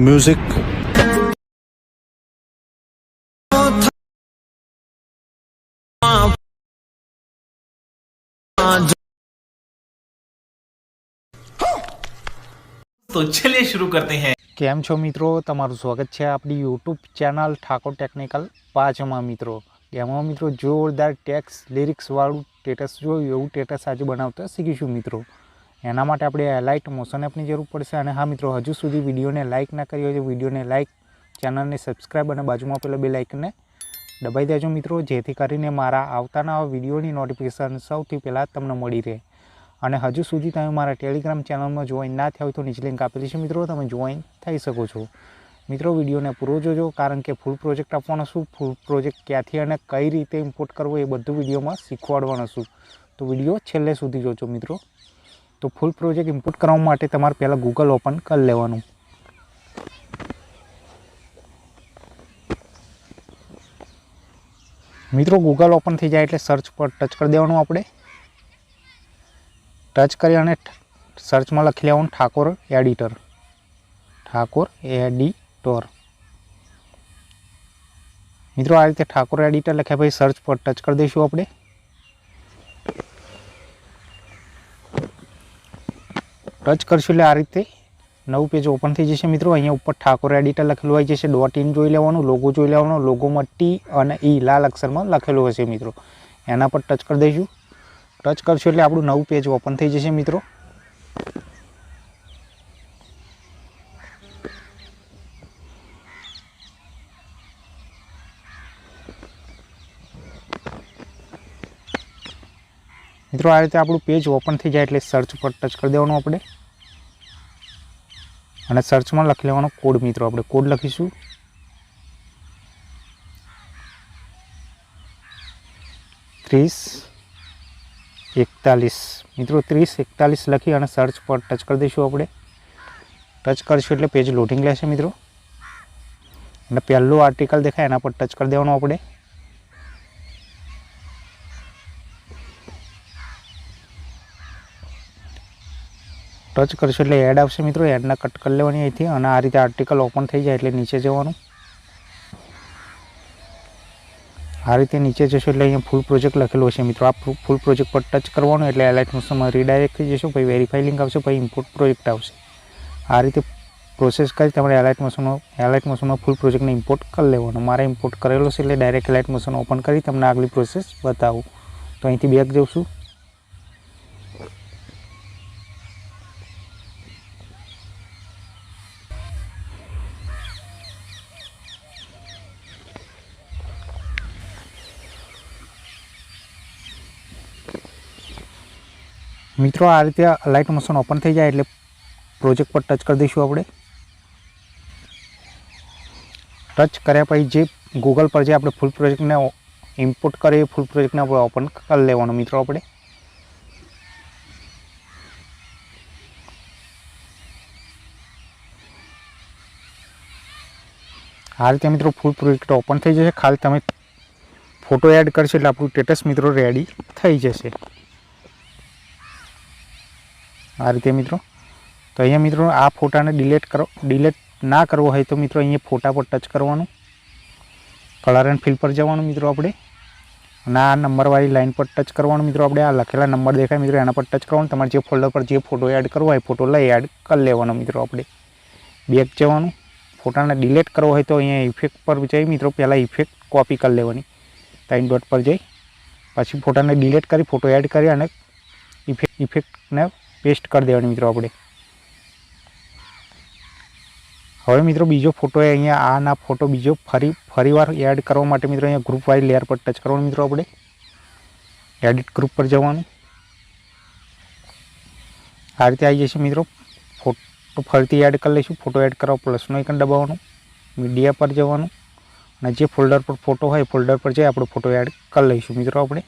music तो चलिए शुरू करते हैं કેમ છો મિત્રો તમારું સ્વાગત છે આપણી યુટ્યુબ ચેનલ ઠાકોર ટેકનિકલ પાંચમાં મિત્રો એમાં મિત્રો જોરદાર ટેક્સ લિરિક્સવાળું ટેટસ જોયું એવું ટેટસ આજે બનાવતા શીખીશું મિત્રો એના માટે આપણે લાઇટ મોશન એપની જરૂર પડશે અને હા મિત્રો, હજુ સુધી વિડીયોને લાઇક ના કરી હોય તો વિડીયોને લાઇક ચેનલને સબસ્ક્રાઈબ અને બાજુમાં પેલા બે લાઇકને દબાઈ દેજો મિત્રો, જેથી કરીને મારા આવતાના વિડીયોની નોટિફિકેશન સૌથી પહેલાં તમને મળી રહે. અને હજુ સુધી તમે મારા ટેલિગ્રામ ચેનલમાં જોઈન ના થયા હોય તો નીચે લિંક આપેલી છે મિત્રો, તમે જોઈન થઈ શકો છો. મિત્રો, વિડીયોને પૂરો જોજો, કારણ કે ફૂલ પ્રોજેક્ટ આપવાનો છું ફૂલ પ્રોજેક્ટ ક્યાંથી અને કઈ રીતે ઇમ્પોર્ટ કરવો એ બધું વિડીયોમાં શીખવાડવાનો છું. તો વીડિયો છેલ્લે સુધી જોજો મિત્રો. તો ફૂલ પ્રોજેક્ટ ઇમ્પોર્ટ કરવા માટે તમારે પહેલાં ગૂગલ ઓપન કરી લેવાનું. મિત્રો ગૂગલ ઓપન થઈ જાય એટલે સર્ચ પર ટચ કરી દેવાનું આપણે. ટચ કરી અને સર્ચમાં લખી લેવાનું ઠાકોર એડિટર ઠાકોર એડિટર મિત્રો, આ રીતે ઠાકોર એડિટર લખ્યા પછી સર્ચ પર ટચ કરી દઈશું આપણે. ટચ કરશું એટલે આ રીતે. નવું પેજ ઓપન થઈ જશે મિત્રો. અહીંયા ઉપર ઠાકોર એડિટર લખેલું હોય જશે. ડોટ ઇન જોઈ લેવાનું લોગો જોઈ લેવાનો લોગોમાં ટી અને ઈ લાલ અક્ષરમાં લખેલું હશે મિત્રો. એના પર ટચ કરી દઈશું. ટચ કરશો એટલે આપણું નવું પેજ ઓપન થઈ જશે મિત્રો. મિત્રો, આ રીતે આપણું પેજ ઓપન થઈ જાય એટલે સર્ચ પર ટચ કરી દેવાનું આપણે. અને સર્ચમાં લખી લેવાનો કોડ મિત્રો, આપણે કોડ લખીશું. ત્રીસ એકતાલીસ. મિત્રો, ત્રીસ એકતાલીસ લખી અને સર્ચ પર ટચ કરી દઈશું આપણે. ટચ કરીશું એટલે પેજ લોડિંગ લેશે મિત્રો. અને પહેલું આર્ટિકલ દેખાય એના પર ટચ કરી દેવાનું આપણે. ટચ કરશો એટલે એડ આવશે મિત્રો, એડના કટ કરી લેવાની અહીંથી અને આ રીતે આર્ટિકલ ઓપન થઈ જાય એટલે નીચે જવાનું. આ રીતે નીચે જશો એટલે અહીંયા ફૂલ પ્રોજેક્ટ લખેલો હશે મિત્રો. આ ફૂલ પ્રોજેક્ટ પર ટચ કરવાનું એટલે એલાઇટ મોશનમાં રીડાયરેક્ટ થઈ જશો, પછી વેરીફાઈ લિંક આવશે, પછી ઇમ્પોર્ટ પ્રોજેક્ટ આવશે. આ રીતે પ્રોસેસ કરી તમારે એલાઇટ મોશનનો એલાઇટ મોશનમાં ફૂલ પ્રોજેક્ટને ઇમ્પોર્ટ કરી લેવાનો. મારે ઇમ્પોર્ટ કરેલો છે એટલે ડાયરેક્ટ એલાઇટ મોશન ઓપન કરી તમને આગલી પ્રોસેસ બતાવું. તો અહીંથી બેક જઉં છું. મિત્રો, આ રીતે લાઇટ મોશન ઓપન થઈ જાય એટલે પ્રોજેક્ટ પર ટચ કરી દઈશું આપણે. ટચ કર્યા પછી જે ગૂગલ પર જે આપણે ફૂલ પ્રોજેક્ટને ઇમ્પોર્ટ કરીએ ફૂલ પ્રોજેક્ટને આપણે ઓપન કરી લેવાનો મિત્રો આપણે. આ રીતે મિત્રો ફૂલ પ્રોજેક્ટ ઓપન થઈ જશે. ખાલી તમે ફોટો એડ કરશો એટલે આપણું સ્ટેટસ મિત્રો રેડી થઈ જશે. આ રીતે મિત્રો. તો અહીંયા મિત્રો આ ફોટાને ડિલેટ કરો. ડિલેટ ના કરવો હોય તો મિત્રો અહીંયા ફોટા પર ટચ કરવાનું. કલર એન્ડ ફિલ પર જવાનું મિત્રો આપણે. અને આ નંબરવાળી લાઇન પર ટચ કરવાનું મિત્રો આપણે. આ લખેલા નંબર દેખાય મિત્રો એના પર ટચ કરવાનું. તમારે જે ફોલ્ડર પર જે ફોટો એડ કરવો હોય ફોટો લઈ એડ કરી લેવાનો મિત્રો આપણે. બેક જવાનું. ફોટાને ડિલેટ કરવો હોય તો અહીંયા ઇફેક્ટ પર જઈ મિત્રો પહેલાં ઇફેક્ટ કોપી કરી લેવાની. ત્રણ ડોટ પર જઈ. પછી ફોટાને ડિલેટ કરી ફોટો એડ કરી અને ઇફેક્ટ ઇફેક્ટને પેસ્ટ કરી દેવાની મિત્રો આપણે. હવે મિત્રો બીજો ફોટો અહીંયા, આના ફોટો બીજો ફરી, ફરીવાર એડ કરવા માટે મિત્રો અહીંયા ગ્રુપ વાઇઝ લેયર પર ટચ કરવાનું મિત્રો આપણે. એડિટ ગ્રુપ પર જવાનું. આ રીતે આવી જશે મિત્રો. ફોટો ફરીથી એડ કરી લઈશું. ફોટો એડ કરવા પ્લસનો આઇકન દબાવવાનું. મીડિયા પર જવાનું. અને જે ફોલ્ડર પર ફોટો હોય ફોલ્ડર પર જઈ આપણો ફોટો એડ કરી લઈશું મિત્રો આપણે.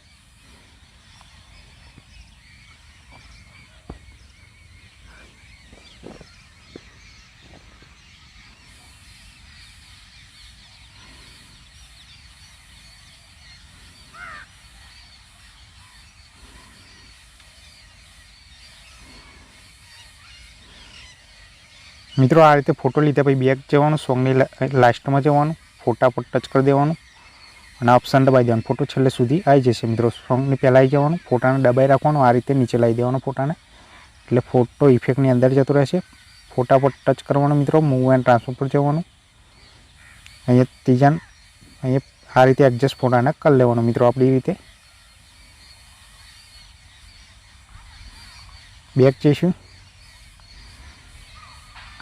મિત્રો, આ રીતે ફોટો લીધા પછી બેક જવાનું સોંગની લાસ્ટમાં જવાનું ફોટા પર ટચ કરી દેવાનું અને ઓપ્શન દબાઈ દેવાનું. ફોટો છેલ્લે સુધી આવી જશે મિત્રો. સોંગની પહેલાં આવી જવાનું ફોટાને દબાઈ રાખવાનું, આ રીતે નીચે લાવી દેવાનો ફોટાને એટલે ફોટો ઇફેક્ટની અંદર જતો રહેશે. ફોટા પર ટચ કરવાનો મિત્રો મૂવ એન્ડ ટ્રાન્સફર પર જવાનું. અહીંયા ત્રીજા અહીંયા આ રીતે એડજસ્ટ ફોટાને કરી લેવાનો મિત્રો આપણી રીતે. બેક જઈશું.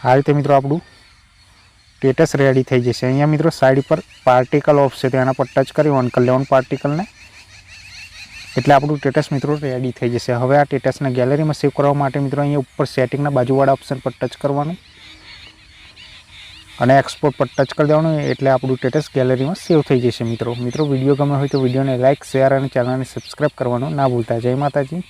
આ રીતે મિત્રો આપણું સ્ટેટસ રેડી થઈ જશે. અહીંયા મિત્રો સાઈડ પર પાર્ટિકલ ઓફ છે તેના પર ટચ કરી ઓન કરી લેવાનું પાર્ટિકલને એટલે આપણું સ્ટેટસ મિત્રો રેડી થઈ જશે. હવે આ સ્ટેટસને ગેલેરીમાં સેવ કરવા માટે મિત્રો અહીંયા ઉપર સેટિંગના બાજુવાળા ઓપ્શન પર ટચ કરવાનું અને એક્સપોર્ટ પર ટચ કરી દેવાનું, એટલે આપણું સ્ટેટસ ગેલેરીમાં સેવ થઈ જશે મિત્રો. મિત્રો વીડિયો ગમે હોય તો વિડીયોને લાઇક શેર અને ચેનલને સબસ્ક્રાઈબ કરવાનું ના ભૂલતા. જય માતાજી.